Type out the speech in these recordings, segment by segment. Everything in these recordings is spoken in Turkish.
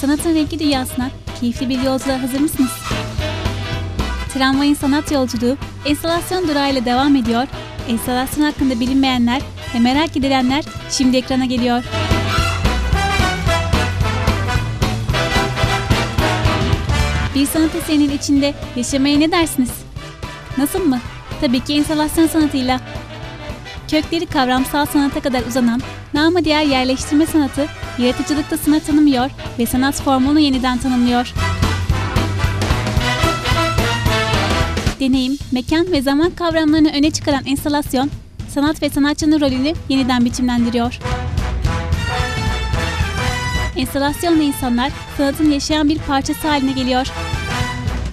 Sanatın renkli dünyasına keyifli bir yolculuğa hazır mısınız? Tramvayın sanat yolculuğu enstalasyon durağıyla devam ediyor. Enstalasyon hakkında bilinmeyenler ve merak edilenler şimdi ekrana geliyor. Bir sanat eserinin içinde yaşamaya ne dersiniz? Nasıl mı? Tabii ki enstalasyon sanatıyla. Kökleri kavramsal sanata kadar uzanan, namı diğer yerleştirme sanatı, yaratıcılıkta sınır tanımıyor ve sanat formunu yeniden tanımlıyor. Deneyim, mekan ve zaman kavramlarını öne çıkaran enstalasyon, sanat ve sanatçının rolünü yeniden biçimlendiriyor. Enstalasyonla insanlar sanatın yaşayan bir parçası haline geliyor.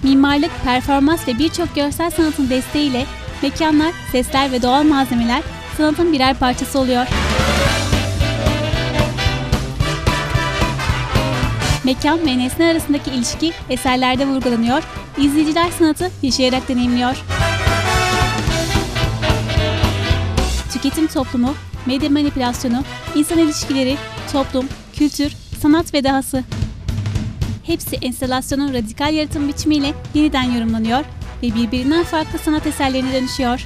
Mimarlık, performans ve birçok görsel sanatın desteğiyle mekanlar, sesler ve doğal malzemeler sanatın birer parçası oluyor. Mekan ve nesne arasındaki ilişki eserlerde vurgulanıyor, izleyiciler sanatı yaşayarak deneyimliyor. Tüketim toplumu, medya manipülasyonu, insan ilişkileri, toplum, kültür, sanat ve dahası. Hepsi enstalasyonun radikal yaratım biçimiyle yeniden yorumlanıyor ve birbirinden farklı sanat eserlerine dönüşüyor.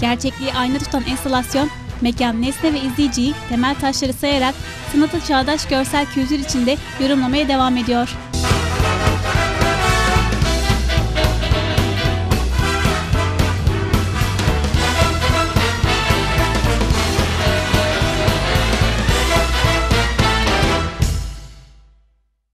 Gerçekliği ayna tutan enstalasyon, mekan, nesne ve izleyiciyi temel taşları sayarak sanatı çağdaş görsel kültür içinde yorumlamaya devam ediyor.